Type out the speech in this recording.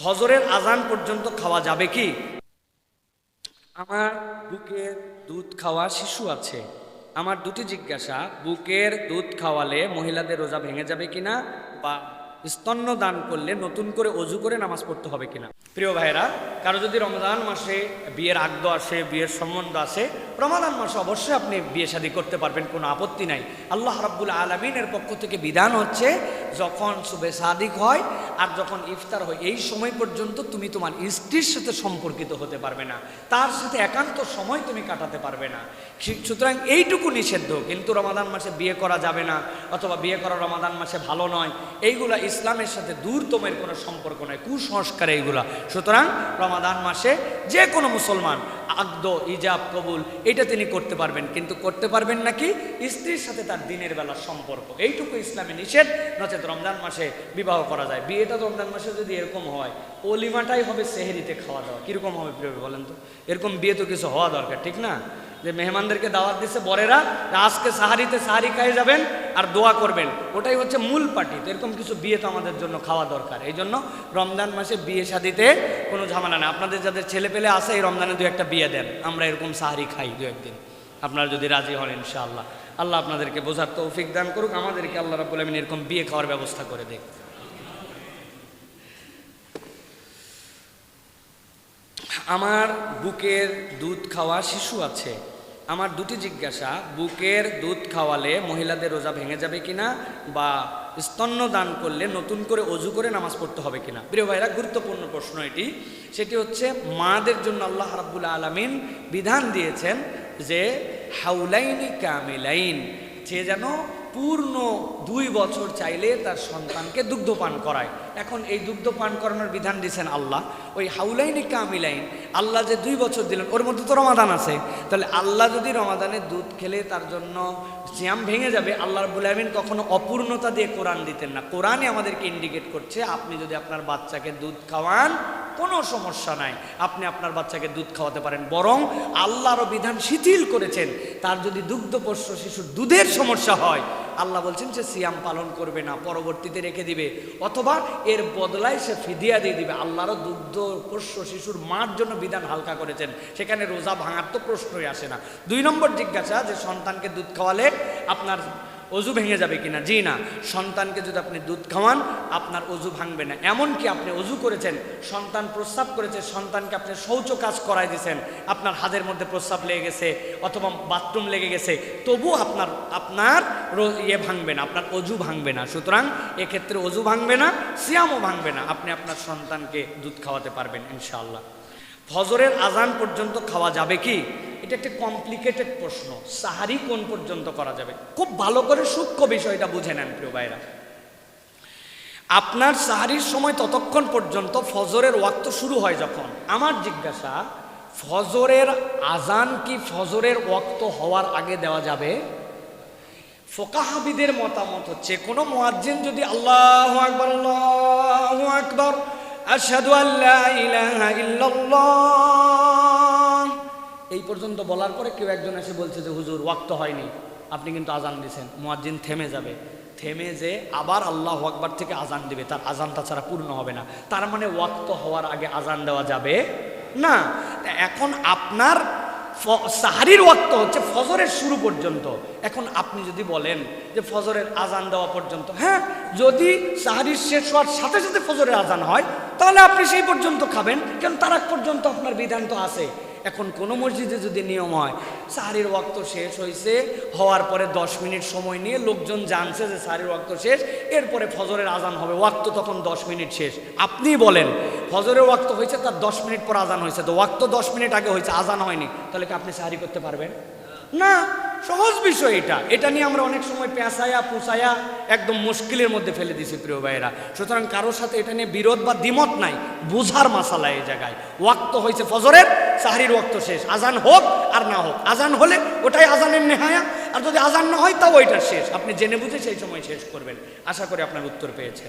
ফজরের আজান পর্যন্ত খাওয়া যাবে কি? আমার বুকের দুধ খাওয়া শিশু আছে। আমার দুটি জিজ্ঞাসা, বুকের দুধ খাওয়ালে মহিলাদের রোজা ভেঙে যাবে কিনা বা স্তন্য দান করলে নতুন করে অজু করে নামাজ পড়তে হবে কিনা? প্রিয় ভাইরা কারও যদি রমজান মাসে বিয়ের আগদ আসে, বিয়ের সম্বন্ধ আসে রমাদান মাসে অবশ্যই আপনি বিয়ে শাদী করতে পারবেন, কোনো আপত্তি নাই। আল্লাহ রাব্বুল আলমিনের পক্ষ থেকে বিধান হচ্ছে যখন শুভে সাদিক হয় আর যখন ইফতার হয়, এই সময় পর্যন্ত তুমি তোমার স্ত্রীর সাথে সম্পর্কিত হতে পারবে না। তার সাথে একান্ত সময় তুমি কাটাতে পারবে না। সুতরাং এইটুকু নিষিদ্ধ। কিন্তু রমাদান মাসে বিয়ে করা যাবে না, অথবা বিয়ে করা রমাদান মাসে ভালো নয়। এইগুলা ইসলামের সাথে দূরতমের কোনো সম্পর্ক নয়, কুসংস্কার এইগুলা। সুতরাং রমাদান মাসে যে কোনো মুসলমান, আগদ, ইজাব, কবুল এটা তিনি করতে পারবেন। কিন্তু করতে পারবেন নাকি? স্ত্রীর সাথে তার দিনের বেলার সম্পর্ক। এইটুকু ইসলামে নিষেধ নচেত রমজান মাসে বিবাহ করা যায়। বিয়েটা রমজান মাসে যদি এরকম হয়, অলিমাটাই হবে সেহেরিতে খাওয়া দাওয়া। কীরকম হবে প্রিয় বলেন তো? এরকম বিয়ে তো কিছু হওয়া দরকার, ঠিক না? যে মেহমানদেরকে দাওয়াত দিচ্ছে বরেরা, আজকে সাহারিতে সাহারি খাই যাবেন আর দোয়া করবেন। ওটাই হচ্ছে মূল পার্টি। তো এরকম কিছু বিয়ে তো আমাদের জন্য খাওয়া দরকার। এই জন্য রমজান মাসে বিয়ে শাদিতে কোনো ঝামেলা নেই। আপনাদের যাদের ছেলে পেলে আসে এই রমজানে দু একটা বিয়ে দেন। আমরা এরকম সাহারি খাই দু একদিন। আপনারা যদি রাজি হন, ইনশাআল্লাহ। আল্লাহ আপনাদেরকে বোঝার তৌফিক দান করুক, আমাদেরকে আল্লাহ রাবুল আমিন এরকম বিয়ে খাওয়ার ব্যবস্থা করে দেখ আমার বুকের দুধ খাওয়া শিশু আছে। আমার দুটি জিজ্ঞাসা, বুকের দুধ খাওয়ালে মহিলাদের রোজা ভেঙে যাবে কিনা বা স্তন্য দান করলে নতুন করে অজু করে নামাজ পড়তে হবে কিনা? প্রিয় ভাইরা, গুরুত্বপূর্ণ প্রশ্ন এটি। সেটি হচ্ছে, মাদের জন্য আল্লাহ রাব্বুল আলমিন বিধান দিয়েছেন যে হাউলাইনি কামেলাইন যে যেন পূর্ণ দুই বছর চাইলে তার সন্তানকে দুগ্ধপান করায়। এখন এই দুগ্ধ পান করানোর বিধান দিয়েছেন আল্লাহ। ওই হাউলাইনি কামিলাইন, আল্লাহ যে দুই বছর দিলেন, ওর মধ্যে তো রমাদান আছে। তাহলে আল্লাহ যদি রমাদানে দুধ খেলে তার জন্য সিয়াম ভেঙে যাবে, আল্লাহ রবুল কখনো অপূর্ণতা দিয়ে কোরআন দিতেন না। কোরআনই আমাদেরকে ইন্ডিকেট করছে, আপনি যদি আপনার বাচ্চাকে দুধ খাওয়ান, কোনো সমস্যা নাই। আপনি আপনার বাচ্চাকে দুধ খাওয়াতে পারেন। বরং আল্লাহরও বিধান শিথিল করেছেন, তার যদি দুগ্ধপোষ্য শিশুর দুধের সমস্যা হয় আল্লাহ বলছেন সে সিয়াম পালন করবে না, পরবর্তীতে রেখে দিবে। অথবা এর বদলায় সে ফিদিয়া দিয়ে দিবে। আল্লাহরও দুগ্ধ, পোষ্য, শিশুর মার জন্য বিধান হালকা করেছেন। সেখানে রোজা ভাঙার তো প্রশ্নই আসে না। দুই নম্বর জিজ্ঞাসা যে সন্তানকে দুধ খাওয়ালে আপনার অজু ভেঙে যাবে কিনা? জি না। সন্তানকে যদি আপনি দুধ খাওয়ান, আপনার অজু ভাঙবে না। এমনকি আপনি অজু করেছেন, সন্তান প্রস্রাব করেছে, সন্তানকে আপনি শৌচ কাজ করাই দিয়েছেন আপনার হাতের মধ্যে প্রস্রাব লেগে গেছে অথবা বাথরুম লেগে গেছে তবু আপনার আপনার ইয়ে ভাঙবে না, আপনার অজু ভাঙবে না। সুতরাং এক্ষেত্রে অজু ভাঙবে না, সিয়ামও ভাঙবে না। আপনি আপনার সন্তানকে দুধ খাওয়াতে পারবেন, ইনশাআল্লাহ। ফজরের আজান পর্যন্ত খাওয়া যাবে কি? এটা একটা কমপ্লিকেটেড প্রশ্ন। সাহারি কোন পর্যন্ত করা যাবে? খুব ভালো করে সূক্ষ্ম বিষয়টা বুঝে নেন প্রিয় ভাইরা। আপনার সাহারির সময় ততক্ষণ পর্যন্ত ফজরের ওয়াক্ত শুরু হয় যখন। আমার জিজ্ঞাসা, ফজরের আজান কি ফজরের ওয়াক্ত হওয়ার আগে দেওয়া যাবে? ফোকাহাবিদের মতামত হচ্ছে, কোনো মোয়াজ্জিন যদি আল্লাহ আকবর আল্লাহ আকবর, আশহাদু আল্লাহ ইলাহা ইল্লাল্লাহ এই পর্যন্ত বলার পরে কেউ একজন এসে বলছে যে, হুজুর, ওয়াক্ত হয়নি। আপনি কিন্তু আজান দিয়েছেন মোয়াজ্জিন থেমে যাবে। থেমে যে আবার আল্লাহ আকবার থেকে আজান দেবে। তার আজানটা ছাড়া পূর্ণ হবে না। তার মানে ওয়াক্ত হওয়ার আগে আজান দেওয়া যাবে না। এখন আপনার সাহারির ওয়াক্ত হচ্ছে ফজরের শুরু পর্যন্ত। এখন আপনি যদি বলেন যে ফজরের আজান দেওয়া পর্যন্ত হ্যাঁ যদি সাহারির শেষ হওয়ার সাথে সাথে ফজরের আজান হয়, তাহলে আপনি সেই পর্যন্ত খাবেন কেন তার আগ পর্যন্ত আপনার বিধান তো আছে। এখন কোনো মসজিদে যদি নিয়ম হয়, সাহারির ওয়াক্ত শেষ হয়েছে হওয়ার পরে দশ মিনিট সময় নিয়ে লোকজন জানছে যে সাহারির ওয়াক্ত শেষ, এরপরে ফজরের আজান হবে, ওয়াক্ত তখন দশ মিনিট শেষ। আপনি বলেন ফজরের ওয়াক্ত হয়েছে, তার দশ মিনিট পর আজান হয়েছে। তো ওয়াক্ত দশ মিনিট আগে হয়েছে, আজান হয়নি। তাহলে কি আপনি সাহারি করতে পারবেন? না, সহজ বিষয় এটা। এটা নিয়ে আমরা অনেক সময় পেঁচায়া পুষায়া একদম মুশকিলের মধ্যে ফেলে দিছি প্রিয় ভাইয়েরা। সুতরাং কারোর সাথে এটা নিয়ে বিরোধ বা দ্বিমত নাই, বুঝার মাসালা এই জায়গায়। ওয়াক্ত হয়েছে ফজরের, সাহারির ওয়াক্ত শেষ। আজান হোক আর না হোক। আজান হলে ওটাই আজানের নেহায়া, আর যদি আজান না হয়, তাও ওইটার শেষ। আপনি জেনে বুঝে সেই সময় শেষ করবেন। আশা করি আপনার উত্তর পেয়েছেন।